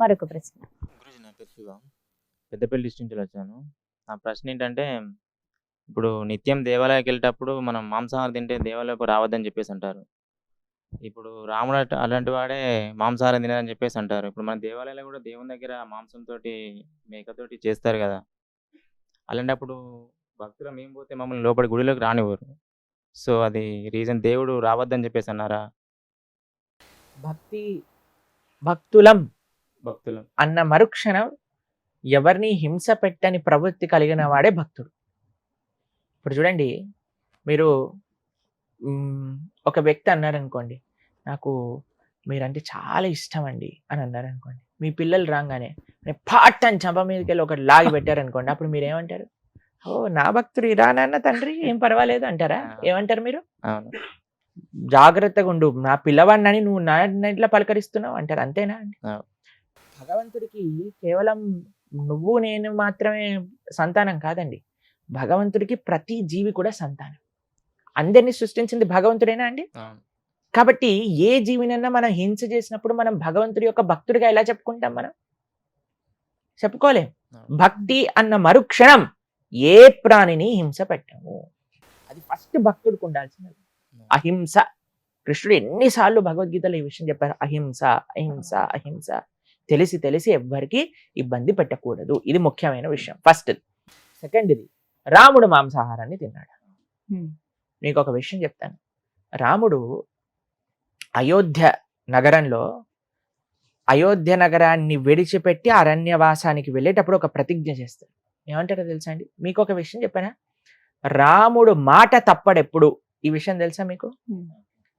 మరొక ప్రశ్న. గురూజీ నా పేరు శివ. పెద్దపల్లి డిస్ట్రిక్ట్ నుంచి వచ్చాను. నా ప్రశ్న ఏంటంటే ఇప్పుడు నిత్యం దేవాలయానికి వెళ్ళేటప్పుడు మనం మాంసాహారం తింటే దేవాలయకు రావద్దని చెప్పేసి అంటారు. ఇప్పుడు రాముడు అట- అలాంటి వాడే మాంసాహారం తినదని చెప్పేసి అంటారు. ఇప్పుడు మన దేవాలయాలు కూడా దేవుని దగ్గర మాంసంతో మేకతోటి చేస్తారు కదా. అలాంటప్పుడు భక్తులు మేము పోతే మమ్మల్ని లోపలి గుడిలోకి రానివ్వరు. సో అది రీజన్ దేవుడు రావద్దని చెప్పేసి అన్నారా? భక్తి భక్తులం భక్తులు అన్న మరుక్షణం ఎవరిని హింస పెట్టని ప్రవృత్తి కలిగిన వాడే భక్తుడు. ఇప్పుడు చూడండి మీరు ఒక వ్యక్తి అన్నారనుకోండి నాకు మీరంటే చాలా ఇష్టం అండి అని అన్నారనుకోండి మీ పిల్లలు రాగానే పాట్ అని చంప మీదకి వెళ్ళి ఒకటి లాగి పెట్టారనుకోండి అప్పుడు మీరు ఏమంటారు? ఓ నా భక్తుడు ఇరా నాన్న తండ్రి ఏం పర్వాలేదు అంటారా? ఏమంటారు మీరు? జాగ్రత్తగా ఉండు నా పిల్లవాడినని నువ్వు నా ఇట్లా పలకరిస్తున్నావు అంటారు అంతేనా అండి. భగవంతుడికి కేవలం నువ్వు నేను మాత్రమే సంతానం కాదండి. భగవంతుడికి ప్రతి జీవి కూడా సంతానం. అందరినీ సృష్టించింది భగవంతుడేనా అండి? కాబట్టి ఏ జీవినన్నా మనం హింస చేసినప్పుడు మనం భగవంతుడి యొక్క భక్తుడిగా ఎలా చెప్పుకుంటాం మనం? చెప్పుకోలేం. భక్తి అన్న మరుక్షణం ఏ ప్రాణిని హింస పెట్టము. అది ఫస్ట్ భక్తుడికి ఉండాల్సినది అహింస. కృష్ణుడు ఎన్నిసార్లు భగవద్గీతలో ఈ విషయం చెప్పారు. అహింస అహింస అహింస. తెలిసి తెలిసి ఎవ్వరికి ఇబ్బంది పెట్టకూడదు. ఇది ముఖ్యమైన విషయం. ఫస్ట్ సెకండ్ ఇది. రాముడు మాంసాహారాన్ని తిన్నాడు. మీకు ఒక విషయం చెప్తాను. రాముడు అయోధ్య నగరంలో అయోధ్య నగరాన్ని విడిచిపెట్టి అరణ్యవాసానికి వెళ్ళేటప్పుడు ఒక ప్రతిజ్ఞ చేస్తాడు. ఏమంటారో తెలుసా అండి? మీకు ఒక విషయం చెప్పానా? రాముడు మాట తప్పడెప్పుడు? ఈ విషయం తెలుసా మీకు.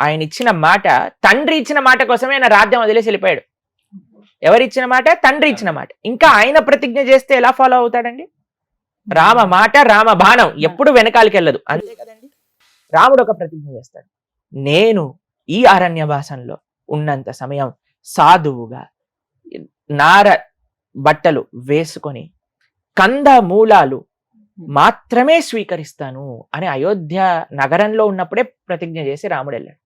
ఆయన ఇచ్చిన మాట తండ్రి ఇచ్చిన మాట కోసమే ఆయన రాజ్యం వదిలేసి వెళ్ళిపోయాడు. ఎవరిచ్చిన మాట? తండ్రి. ఇచ్చిన మాట. ఇంకా ఆయన ప్రతిజ్ఞ చేస్తే ఎలా ఫాలో అవుతాడండి? రామ మాట రామ బాణం ఎప్పుడు వెనకాలకి వెళ్ళదు అంతే కదండి. రాముడు ఒక ప్రతిజ్ఞ చేస్తాడు. నేను ఈ అరణ్యవాసంలో ఉన్నంత సమయం సాధువుగా నార బట్టలు వేసుకొని కంద మూలాలు మాత్రమే స్వీకరిస్తాను అని అయోధ్య నగరంలో ఉన్నప్పుడే ప్రతిజ్ఞ చేసి రాముడు వెళ్ళాడు.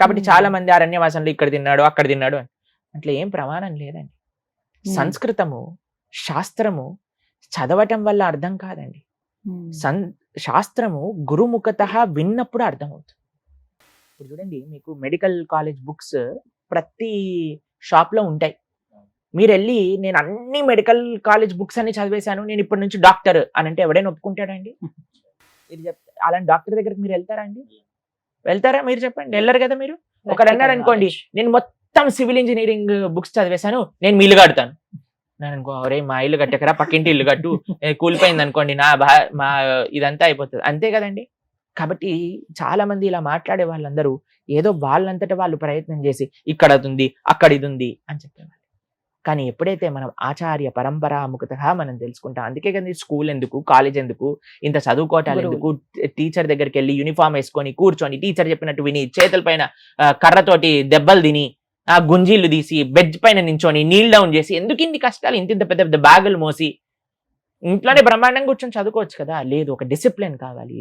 కాబట్టి. చాలా మంది అరణ్యవాసంలో ఇక్కడ తిన్నాడు అక్కడ తిన్నాడు అని. అట్లా ఏం ప్రమాణం లేదండి. సంస్కృతము శాస్త్రము చదవటం వల్ల అర్థం కాదండి. సన్ శాస్త్రము గురుముఖత విన్నప్పుడు అర్థమవుతుంది. ఇప్పుడు చూడండి మీకు మెడికల్ కాలేజ్ బుక్స్ ప్రతి షాప్లో ఉంటాయి. మీరు వెళ్ళి నేను అన్ని మెడికల్ కాలేజ్ బుక్స్ అన్ని చదివేశాను నేను ఇప్పటి నుంచి డాక్టర్ అని అంటే ఎవడైనా ఒప్పుకుంటాడండి? ఇది చెప్ అలాంటి డాక్టర్ దగ్గరికి మీరు వెళ్తారా అండి? వెళ్తారా? మీరు చెప్పండి. వెళ్ళరు కదా మీరు? ఒకరు అన్నారు అనుకోండి నేను మొత్తం సివిల్ ఇంజనీరింగ్ బుక్స్ చదివేశాను. నేను మీ ఇల్లు కడతాను. నేను అనుకో ఒరే మా ఇల్లు కట్టకరా పక్కింటి ఇల్లు కట్టు. కూలిపోయింది అనుకోండి నా భా మా ఇదంతా అయిపోతుంది. అంతే కదండి. కాబట్టి చాలా మంది ఇలా మాట్లాడే వాళ్ళందరూ ఏదో వాళ్ళంతట వాళ్ళు ప్రయత్నం చేసి ఇక్కడ అది ఉంది అక్కడ ఇది ఉంది అని చెప్పేవాళ్ళు. కానీ ఎప్పుడైతే మనం ఆచార్య పరంపరాముఖతగా మనం తెలుసుకుంటాం అందుకే కదా స్కూల్ ఎందుకు కాలేజ్ ఎందుకు ఇంత చదువుకోవటాలు. ఎందుకు టీచర్ దగ్గరికి వెళ్ళి యూనిఫామ్ వేసుకొని కూర్చొని టీచర్ చెప్పినట్టు విని చేతుల పైన కర్రతోటి దెబ్బలు తిని ఆ గుంజీలు తీసి బెడ్ పైన నించొని నీల్ డౌన్ చేసి ఎందుకు ఇన్ని కష్టాలు ఇంత ఇంత పెద్ద పెద్ద బ్యాగులు మోసి ఇంట్లోనే బ్రహ్మాండంగా కూర్చొని చదువుకోవచ్చు కదా? లేదు ఒక డిసిప్లిన్ కావాలి.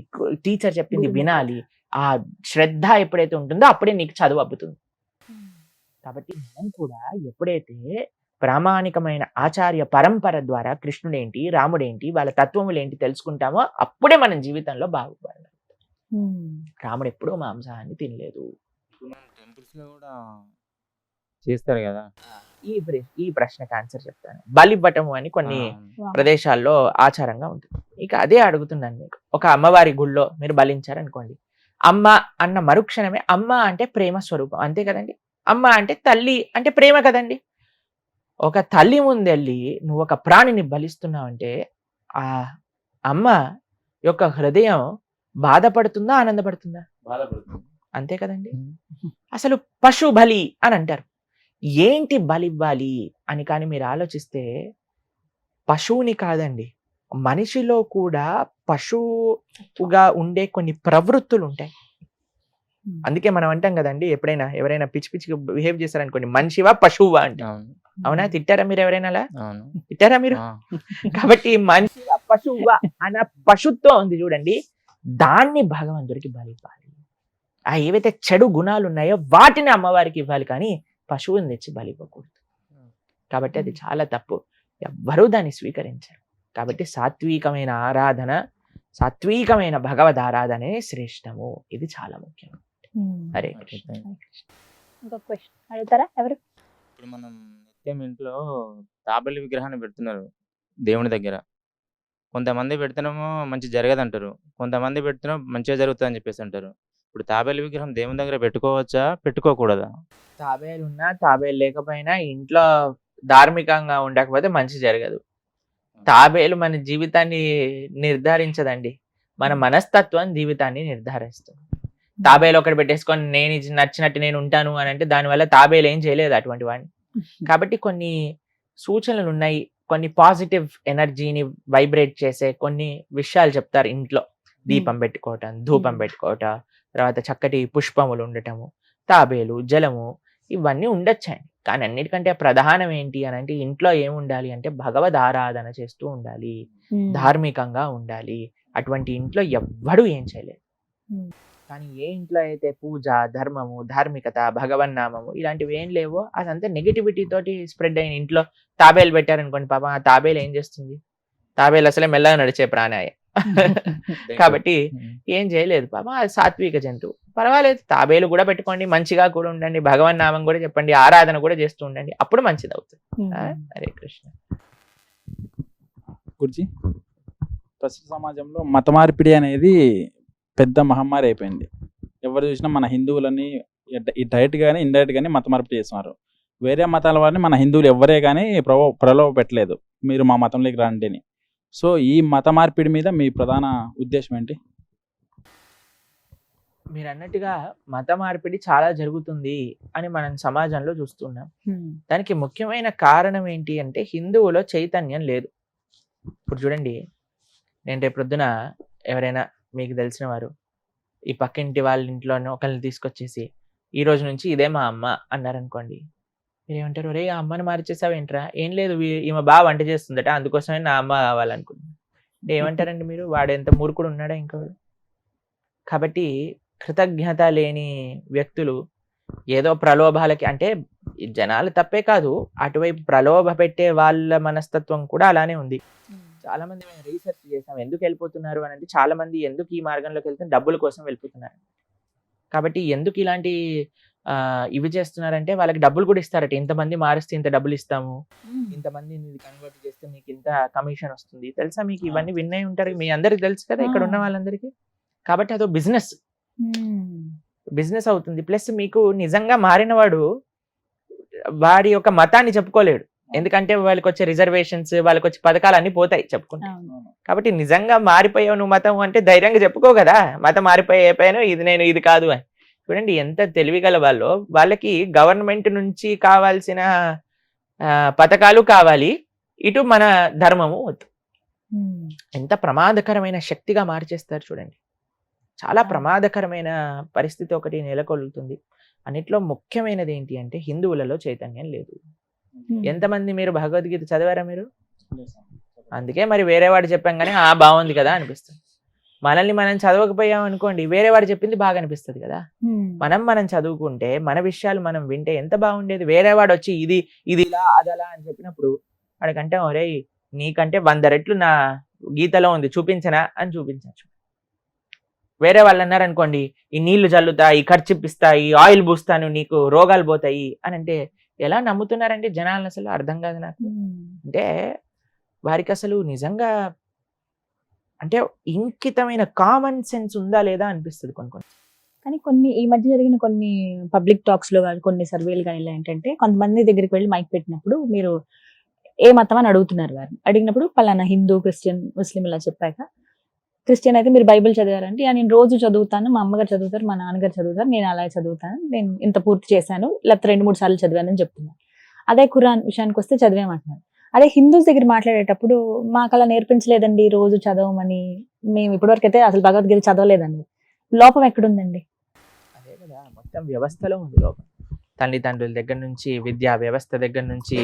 టీచర్ చెప్పింది గురువు. వినాలి. ఆ శ్రద్ధ ఎప్పుడైతే ఉంటుందో అప్పుడే నీకు చదువు అబ్బుతుంది. కాబట్టి మనం కూడా ఎప్పుడైతే ప్రామాణికమైన ఆచార్య పరంపర ద్వారా కృష్ణుడేంటి రాముడేంటి వాళ్ళ తత్వములేంటి తెలుసుకుంటామో అప్పుడే మనం జీవితంలో బాగుపడాలి ఉమ్. రాముడు ఎప్పుడూ మాంసాహాన్ని తినలేదు. టెంపుల్స్లో కూడా చేస్తారు కదా. ఈ ఈ ప్రశ్నకు ఆన్సర్ చెప్తాను. బలివ్వటము అని కొన్ని ప్రదేశాల్లో ఆచారంగా ఉంటుంది. ఇక అదే అడుగుతున్నాను మీకు. ఒక అమ్మవారి గుళ్ళో మీరు బలించారనుకోండి. అమ్మ అన్న మరుక్షణమే అమ్మ అంటే ప్రేమ స్వరూపం. అంతే కదండి? అమ్మ అంటే తల్లి అంటే ప్రేమ కదండి? ఒక తల్లి ముందెళ్ళి నువ్వు ఒక ప్రాణిని బలిస్తున్నావంటే ఆ అమ్మ యొక్క హృదయం బాధపడుతుందా ఆనందపడుతుందా? బాధపడుతుంది. అంతే కదండి? అసలు పశు బలి అని అంటారు. ఏంటి బలి ఇవ్వాలి అని కానీ మీరు ఆలోచిస్తే పశువుని కాదండి. మనిషిలో కూడా పశువుగా ఉండే కొన్ని ప్రవృత్తులు ఉంటాయి. అందుకే మనం అంటాం కదండి ఎప్పుడైనా ఎవరైనా పిచ్చి పిచ్చిగా బిహేవ్ చేశారనుకోండి మనిషివా పశువా అంటే. అవును. తిట్టారా మీరు ఎవరైనా అలా? అవును. తిట్టారా మీరు? కాబట్టి మనిషివా పశువువా అన్న పశుత్వం ఉంది చూడండి. దాన్ని భగవంతుడికి బలి ఇవ్వాలి ఆ ఏవైతే చెడు గుణాలు ఉన్నాయో వాటిని అమ్మవారికి ఇవ్వాలి కానీ పశువుని తెచ్చి బలి ఇవ్వకూడదు కాబట్టి అది చాలా తప్పు. ఎవ్వరూ దాన్ని స్వీకరించరు. కాబట్టి సాత్వికమైన ఆరాధన సాత్వికమైన భగవద్ ఆరాధనే శ్రేష్టము. ఇది చాలా ముఖ్యం. హరే కృష్ణ. అడుగుతారా? ఎవరు? ఇప్పుడు మనం నిత్యం ఇంట్లో తాబేలు విగ్రహాన్ని పెడుతున్నారు దేవుని దగ్గర. కొంతమంది పెడుతున్నామో మంచి జరగదంటారు. కొంతమంది పెడుతున్నాం మంచిగా జరుగుతుంది అని చెప్పేసి అంటారు. ఇప్పుడు తాబేలు విగ్రహం దేవుని దగ్గర పెట్టుకోవచ్చా? పెట్టుకోకూడదా? తాబేలు ఉన్నా తాబేలు లేకపోయినా ఇంట్లో ధార్మికంగా ఉండకపోతే మంచి జరగదు. తాబేలు మన జీవితాన్ని నిర్ధారించదండి. మన మనస్తత్వం జీవితాన్ని నిర్ధారిస్తుంది. తాబేలు ఒకటి పెట్టేసుకొని నేను నచ్చినట్టు నేను ఉంటాను అని అంటే దానివల్ల తాబేలు ఏం చేయలేదు అటువంటి వాడిని. కాబట్టి కొన్ని సూచనలు ఉన్నాయి. కొన్ని పాజిటివ్ ఎనర్జీని వైబ్రేట్ చేసే కొన్ని విషయాలు చెప్తారు ఇంట్లో. దీపం పెట్టుకోవటం ధూపం. పెట్టుకోవటం తర్వాత చక్కటి పుష్పములు ఉండటము తాబేలు జలము ఇవన్నీ ఉండొచ్చండి కానీ అన్నిటికంటే ప్రధానం ఏంటి అని అంటే ఇంట్లో ఏం ఉండాలి అంటే భగవద్ ఆరాధన చేస్తూ ఉండాలి ధార్మికంగా ఉండాలి. అటువంటి ఇంట్లో ఎవ్వడూ ఏం చేయలేదు. కానీ ఏ ఇంట్లో అయితే పూజ ధర్మము ధార్మికత భగవన్నామము ఇలాంటివి ఏం లేవో అదంతా నెగిటివిటీ తోటి స్ప్రెడ్ అయిన ఇంట్లో తాబేలు పెట్టారనుకోండి పాప ఆ తాబేలు ఏం చేస్తుంది? తాబేలు అసలే మెల్లగా నడిచే ప్రాణాయ. కాబట్టి ఏం చేయలేదు పాప. అది సాత్విక జంతువు. పర్వాలేదు తాబేలు కూడా పెట్టుకోండి మంచిగా కూడా ఉండండి భగవన్ నామం కూడా చెప్పండి ఆరాధన కూడా చేస్తూ ఉండండి. అప్పుడు మంచిది అవుతుంది? హరే కృష్ణ. గురించి ప్రస్తుత సమాజంలో మత మార్పిడి అనేది పెద్ద మహమ్మారి అయిపోయింది. ఎవరు చూసినా మన హిందువులని ఈ డైరెక్ట్ కానీ ఇండైరెక్ట్ కానీ మత మార్పిడి చేస్తున్నారు. వేరే మతాల వారిని మన హిందువులు ఎవరే కానీ ప్రలో ప్రలోభ పెట్టలేదు. మీరు మా మతంలోకి రండి అని. సో ఈ మత మార్పిడి మీద మీ ప్రధాన ఉద్దేశం ఏంటి? మీరు అన్నట్టుగా మత మార్పిడి చాలా జరుగుతుంది అని మనం సమాజంలో చూస్తున్నాం. దానికి ముఖ్యమైన కారణం ఏంటి అంటే హిందువులో చైతన్యం లేదు. ఇప్పుడు చూడండి నేను రేపు ప్రొద్దున ఎవరైనా మీకు తెలిసిన వారు ఈ పక్కింటి వాళ్ళ ఇంట్లోనే ఒకరిని తీసుకొచ్చేసి ఈ రోజు నుంచి ఇదే మా అమ్మ అన్నారనుకోండి ఏమంటారు? రే ఆ అమ్మని మార్చేసావేంట్రా? ఏం లేదు ఈమె బాగా వంట చేస్తుందట అందుకోసమే నా అమ్మ కావాలనుకుంటున్నాను అంటే ఏమంటారండి మీరు? వాడు ఎంత మూర్ఖుడు ఉన్నాడా ఇంకా? కాబట్టి కృతజ్ఞత లేని వ్యక్తులు ఏదో ప్రలోభాలకి అంటే జనాలు తప్పే కాదు అటువైపు ప్రలోభ పెట్టే వాళ్ళ మనస్తత్వం కూడా అలానే ఉంది. చాలా మంది మేము రీసెర్చ్ చేసాం ఎందుకు వెళ్ళిపోతున్నారు అని అంటే చాలా మంది ఎందుకు ఈ మార్గంలోకి వెళ్తే డబ్బుల కోసం వెళ్ళిపోతున్నారు. కాబట్టి ఎందుకు ఇలాంటి ఇవి చేస్తున్నారంటే వాళ్ళకి డబ్బులు కూడా ఇస్తారట. ఇంతమంది మారిస్తే ఇంత డబ్బులు ఇస్తాము. ఇంతమంది కన్వర్ట్ చేస్తే మీకు ఇంత కమిషన్ వస్తుంది. తెలుసా మీకు ఇవన్నీ విన్నై ఉంటారు? మీ అందరికి తెలుసు కదా? ఇక్కడ ఉన్న. వాళ్ళందరికీ? కాబట్టి అదో బిజినెస్. బిజినెస్ అవుతుంది. ప్లస్ మీకు నిజంగా మారినవాడు వాడి యొక్క మతాన్ని చెప్పుకోలేడు. ఎందుకంటే వాళ్ళకి వచ్చే రిజర్వేషన్స్ వాళ్ళకి వచ్చే పథకాలు అన్ని పోతాయి చెప్పుకుంటే. కాబట్టి నిజంగా మారిపోయావు నువ్వు మతం అంటే ధైర్యంగా చెప్పుకో కదా. మతం మారిపోయాను ఇది నేను ఇది కాదు అని. చూడండి ఎంత తెలివిగల వాళ్ళు వాళ్ళకి గవర్నమెంట్ నుంచి కావాల్సిన పథకాలు కావాలి. ఇటు మన ధర్మము వద్దు. ఎంత ప్రమాదకరమైన శక్తిగా మార్చేస్తారు చూడండి. చాలా ప్రమాదకరమైన పరిస్థితి ఒకటి నెలకొల్లుతుంది. అన్నిట్లో ముఖ్యమైనది ఏంటి అంటే హిందువులలో చైతన్యం లేదు. ఎంతమంది మీరు భగవద్గీత చదివారా మీరు? అందుకే మరి వేరే వాడు చెప్పాం కానీ ఆ బాగుంది కదా అనిపిస్తుంది. మనల్ని మనం చదవకపోయాం అనుకోండి వేరే వాడు చెప్పింది బాగా అనిపిస్తుంది కదా. మనం మనం చదువుకుంటే మన విషయాలు మనం వింటే ఎంత బాగుండేది. వేరే వాడు వచ్చి ఇది ఇది ఇలా అదలా అని చెప్పినప్పుడు వాడికంటే ఒరే నీకంటే వంద రెట్లు నా గీతలో ఉంది చూపించనా అని చూపించచ్చు. వేరే వాళ్ళు అన్నారు అనుకోండి ఈ నీళ్ళు చల్లుతా ఈ ఖర్చు ఇప్పిస్తా ఈ ఆయిల్ పూస్తాను నీకు రోగాలు పోతాయి అని అంటే ఎలా నమ్ముతున్నారంటే జనాలను అసలు? అర్థం కాదు నాకు. అంటే వారికి అసలు నిజంగా అంటే ఇంకితమైన కామన్ సెన్స్ ఉందా లేదా అనిపిస్తుంది కొన్ని కొన్ని. కానీ కొన్ని ఈ మధ్య జరిగిన కొన్ని పబ్లిక్ టాక్స్లో కానీ కొన్ని సర్వేలు కానీ ఇలా ఏంటంటే కొంతమంది దగ్గరికి వెళ్ళి మైక్ పెట్టినప్పుడు మీరు ఏ మతం అని అడుగుతున్నారు వారిని అడిగినప్పుడు పలానా హిందూ క్రిస్టియన్ ముస్లిం ఇలా చెప్పాక క్రిస్టియన్ అయితే మీరు బైబిల్ చదివారంటే నేను రోజు చదువుతాను మా అమ్మగారు చదువుతారు మా నాన్నగారు చదువుతారు నేను అలాగే చదువుతాను నేను ఇంత పూర్తి చేశాను లేకపోతే రెండు మూడు సార్లు చదివానని చెప్తున్నాను అదే ఖురాన్ విషయానికి వస్తే చదివామంటున్నారు. అదే హిందూస్ దగ్గర మాట్లాడేటప్పుడు మాకు అలా నేర్పించలేదండి రోజు చదవమని. మేము ఇప్పటివరకు అయితే అసలు భగవద్గీత చదవలేదండి. లోపం ఎక్కడుందండి? అదే కదా మొత్తం వ్యవస్థలో ఉంది లోపం. తల్లిదండ్రుల దగ్గర నుంచి విద్యా వ్యవస్థ దగ్గర నుంచి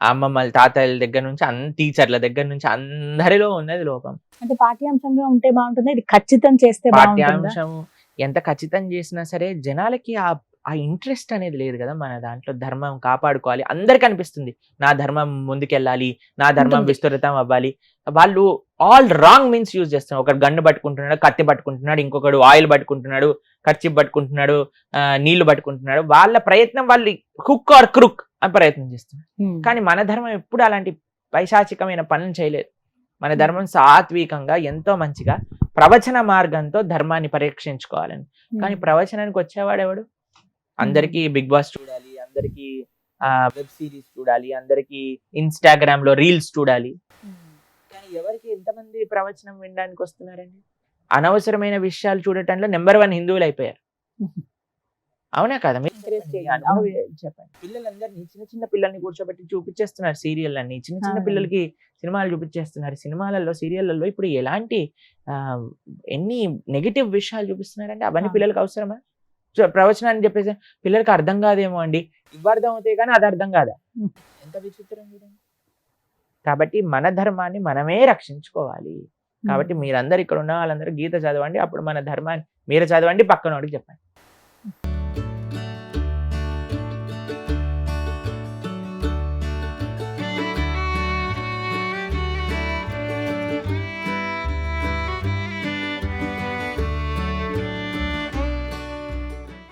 అమ్మమ్మల తాతయ్యల దగ్గర నుంచి అన్ని టీచర్ల దగ్గర నుంచి అందరిలో ఉన్నది లోపం. అంటే పాఠ్యాంశంగా ఉంటే బాగుంటుంది? ఇది ఖచ్చితం చేస్తే బాగుంటుందా? పాఠ్యాంశం ఎంత ఖచ్చితం చేసినా సరే జనాలకి ఆ ఆ ఇంట్రెస్ట్ అనేది లేదు కదా మన దాంట్లో. ధర్మం కాపాడుకోవాలి. అందరికి అనిపిస్తుంది. నా ధర్మం ముందుకెళ్ళాలి. నా ధర్మం. విస్తృతం అవ్వాలి. వాళ్ళు ఆల్ రాంగ్ మీన్స్ యూజ్ చేస్తున్నారు. ఒకడు గన్ను పట్టుకుంటున్నాడు కత్తి పట్టుకుంటున్నాడు ఇంకొకడు ఆయిల్ పట్టుకుంటున్నాడు ఖర్చు పట్టుకుంటున్నాడు నీళ్ళు పట్టుకుంటున్నాడు. వాళ్ళ ప్రయత్నం వాళ్ళు హుక్ ఆర్ క్రుక్ అని ప్రయత్నం చేస్తున్నారు. కానీ మన ధర్మం ఎప్పుడు అలాంటి పైశాచికమైన పనులు చేయలేదు. మన ధర్మం సాత్వికంగా ఎంతో మంచిగా ప్రవచన మార్గంతో ధర్మాన్ని పరీక్షించుకోవాలని. కానీ ప్రవచనానికి వచ్చేవాడు ఎవడు? అందరికీ బిగ్ బాస్ చూడాలి అందరికీ వెబ్ సిరీస్ చూడాలి అందరికీ ఇన్స్టాగ్రామ్లో రీల్స్ చూడాలి. కానీ ఎవరికి ఎంతమంది ప్రవచనం వినడానికి వస్తున్నారండి? అనవసరమైన విషయాలు చూడటంలో నెంబర్ వన్ హిందువులు అయిపోయారు. అవునా కదా? మీరు చెప్పండి. పిల్లలందరినీ చిన్న చిన్న పిల్లల్ని కూర్చోబెట్టి చూపించేస్తున్నారు సీరియల్ అన్ని చిన్న చిన్న. పిల్లలకి సినిమాలు చూపించేస్తున్నారు. సినిమాలలో సీరియళ్ళలో ఇప్పుడు ఎలాంటి ఎన్ని నెగిటివ్ విషయాలు చూపిస్తున్నారంటే అవన్నీ అవును. పిల్లలకి అవసరమా? ప్రవచనాన్ని చెప్పేసి పిల్లలకి అర్థం కాదేమో అండి. ఇవి అర్థం అవుతాయి కానీ అది అర్థం కాదా. ఎంత విచిత్రం చూడండి కాబట్టి మన ధర్మాన్ని మనమే రక్షించుకోవాలి. కాబట్టి మీరందరూ ఇక్కడ ఉన్న వాళ్ళందరూ గీత చదవండి అప్పుడు మన ధర్మాన్ని మీరు చదవండి పక్కన వాడికి చెప్పండి